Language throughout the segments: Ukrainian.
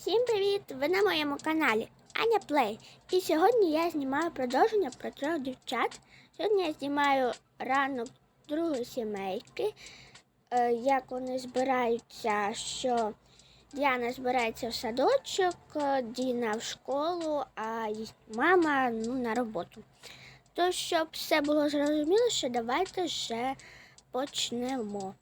Всім привіт! Ви на моєму каналі Аня Плей. І сьогодні я знімаю продовження про трьох дівчат. Сьогодні я знімаю ранок другої сімейки, е, як вони збираються, що Діана збирається в садочок, е, Діна в школу, а мама ну, на роботу. То, щоб все було зрозуміло, що давайте вже почнемо.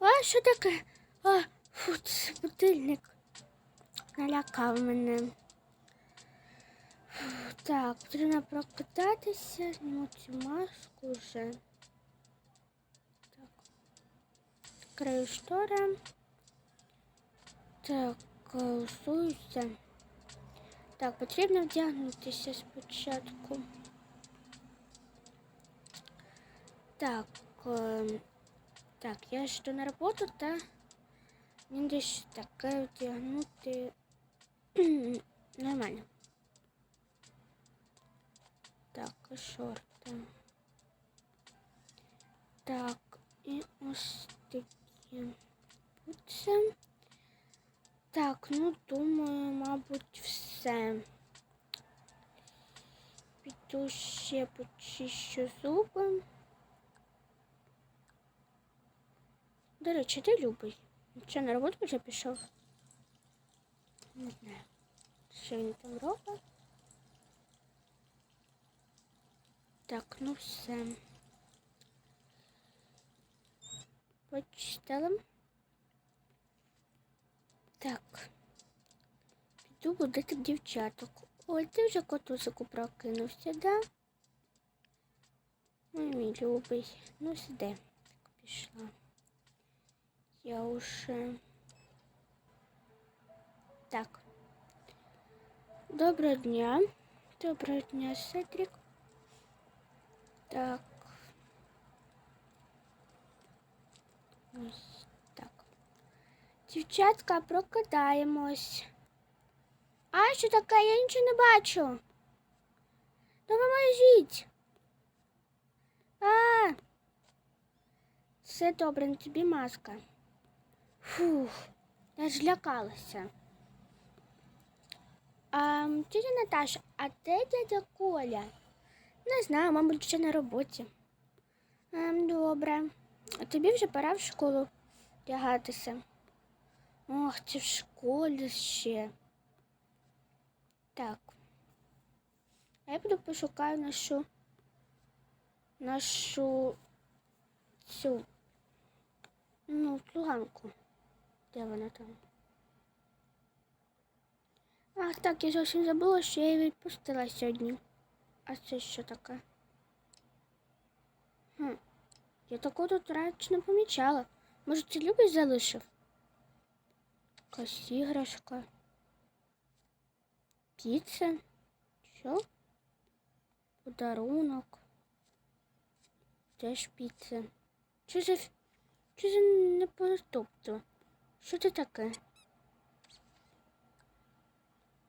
А, що таке? А, фу, це будильник. Налякав мене. Фу, Так, потрібно прокидатися, зніму цю маску вже. Так. Відкрию штори. Так, усуюся. Так, потрібно вдягнутися спочатку. Так, ем, так, я ж йду на роботу, та мені десь таке вдягнути нормально. Так, і шорти. Так, і ось такі бутси. Так, ну думаю, мабуть, все. Піду ще почищу зуби. До речі, ти любий. Що, на роботу вже пішов? Не знаю. Що він там робить? Так, ну все. Почитала. Так. Піду будити дівчаток. Ой, ти вже котусику прокинувся, да? Ой, мій любий. Ну, сиди. Так, пішла. Я уже... Так. Доброго дня. Доброго дня, Седрік. Так. Ось так. Дівчатка, прокидаємось. А, що таке? Я нічого не бачу. Допоможіть. А! Все добре, на тобі маска. Фух, я ж лякалася. А, тетя Наташа, а де дядя Коля? Не знаю, мабуть, ще на роботі. Ем, добре. А тобі вже пора в школу тягатися. Ох, ти в школі ще. Так. А я піду пошукаю нашу нашу цю ну, слуганку. Де вона там? Ах, так, я зовсім забула, що я її відпустила сьогодні. А це що таке? Хм. Я такого тут раніше не помічала. Може, це любиш залишив? Якась іграшка. Піца? Що? Подарунок. Теж піца. Що за що за непоступство? Що це таке?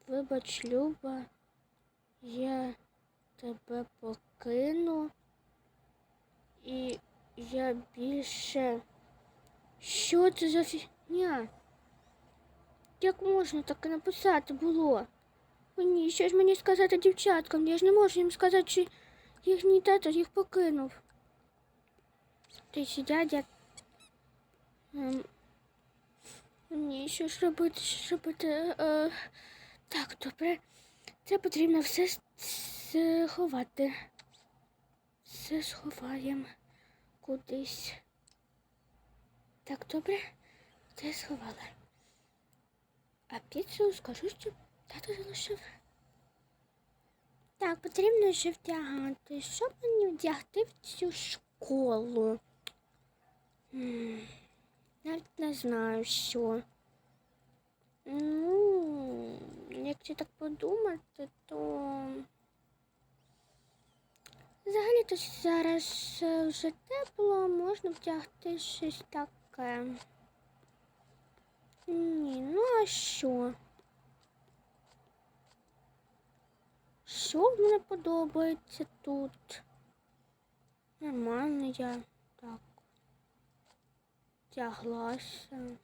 Вибач, Люба, я тебе покину. І я більше. Що це за фігня? Як можна таке написати було? О, ні, що ж мені сказати дівчаткам? Я ж не можу їм сказати, що їхній тато їх покинув. Ти ще дядя. Ні, що ж робити, що ж робити? Е, так, добре. Це потрібно все сховати. Все сховаємо кудись. Так, добре, це сховала. А піцу скажу, що тато залишив. Так, потрібно ще вдягати. Що мені вдягти в цю школу? М, не знаю, що. Ну, якщо так подумати, то взагалі то зараз е, вже тепло, можна вдягти щось таке. Ні, ну а що? Що в мене подобається тут? Нормально я так. вдяглася.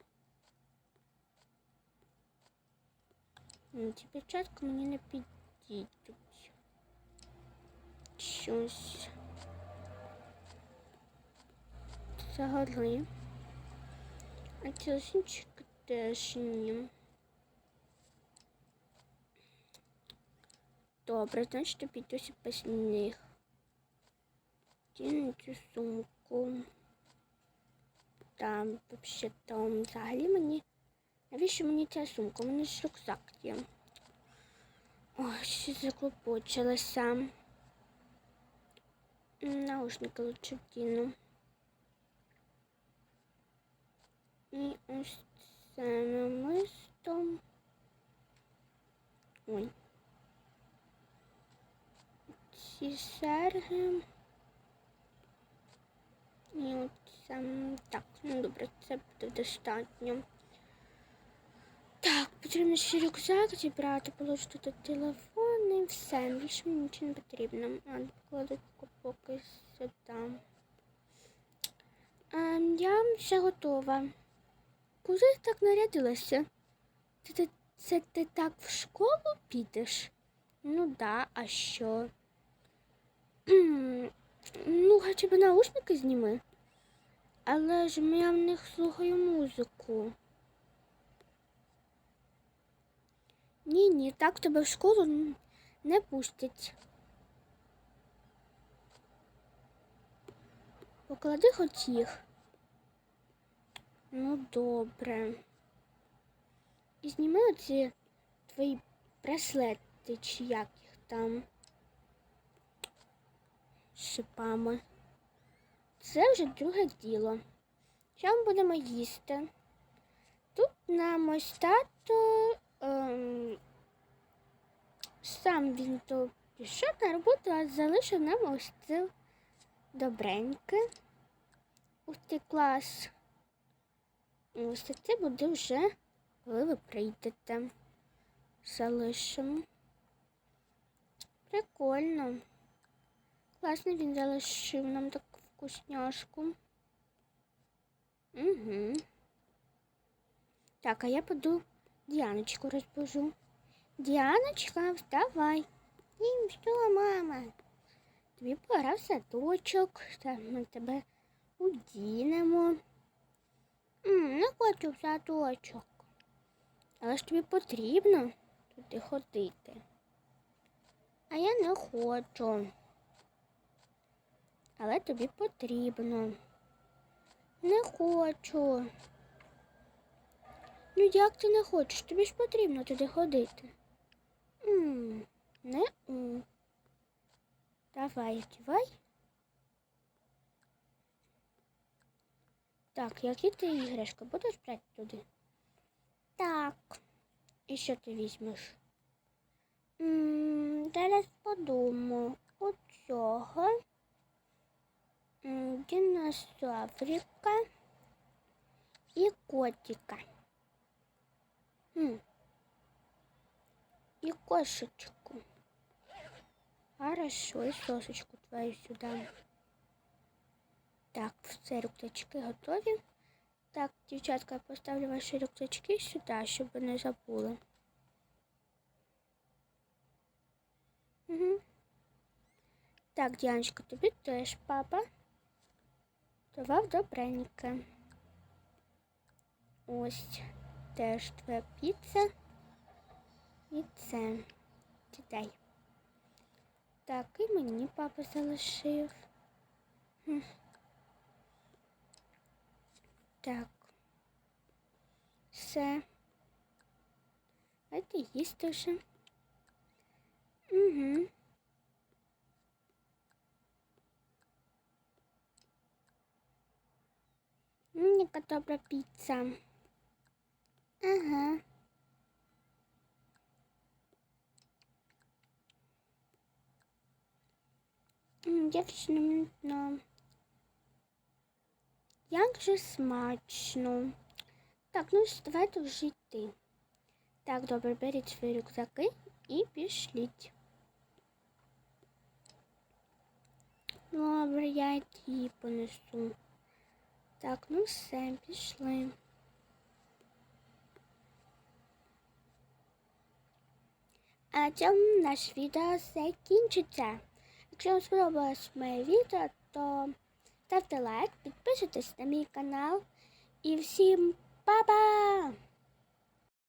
Ну, Ці перчатки мені не підійдуть. Щось. Взагалі. А ці лосінчики теж ні. Добре, значить обійдуся без них. Діну сумку. Там вообще там взагалі мені. Навіщо мені ця сумка? У мене ж рюкзак є. Ой, ще заклопочилася. Наушники лучше вдіну. І ось це намисто. Ой. Ці серги. І от. Так, ну добре, це буде достатньо. Так, потрібно ще рюкзак зібрати, положити тут телефон і все. Більше мені нічого не потрібно. А, покладу поки сюди. А, я вже готова. Куди ти так нарядилася? Ти, ти, це ти так в школу підеш? Ну да, а що? Ну, хоча б наушники зніми. Але ж я в них слухаю музику. Ні, ні, так тебе в школу не пустять. Поклади хоч їх. Ну, добре. І зніми оці твої браслети, чи як їх там. Шипами. Це вже друге діло. Що ми будемо їсти? Тут нам ось тато ем, сам він то пішов на роботу, а залишив нам ось це добреньке. Ось клас. Ось це буде вже, коли ви прийдете. Залишимо. Прикольно. Класно він залишив нам таку вкусняшку. Угу. Так, а я піду Діаночку розбужу. Діаночка, вставай. Їм що, мама? Тобі пора в садочок. Так, ми тебе удінемо. Не хочу в садочок. Але ж тобі потрібно туди ходити. А я не хочу. Але тобі потрібно. Не хочу. Ну як ти не хочеш? Тобі ж потрібно туди ходити. м не у. Давай, одівай. Так, які ти іграшки будеш брати туди? Так. І що ти візьмеш? м зараз подумаю. Оцього. М, Динозаврика і котика. М. И кошечку. Хорошо, и сосочку твою сюда. Так, все рюкзачки готові. Так, дівчатка, я поставлю ваші рюкзачки сюди, щоб ви не забули. Угу. Так, Діаночка, тобі теж папа. Давав добреньке. Ось теж твоя піца. І це. Читай. Так, і мені папа залишив. Так. Все. Давайте їсти вже. Угу. Яка добра піца. Ага. М, Дівчина, як же смачно. Так, ну ж, давайте вже йти. Так, добре, беріть свої рюкзаки і пішліть. Добре, я її понесу. Так, ну все, пішли. А цьому наше відео закінчиться. Якщо вам сподобалось моє відео, то ставте лайк, підписуйтесь на мій канал і всім па-па!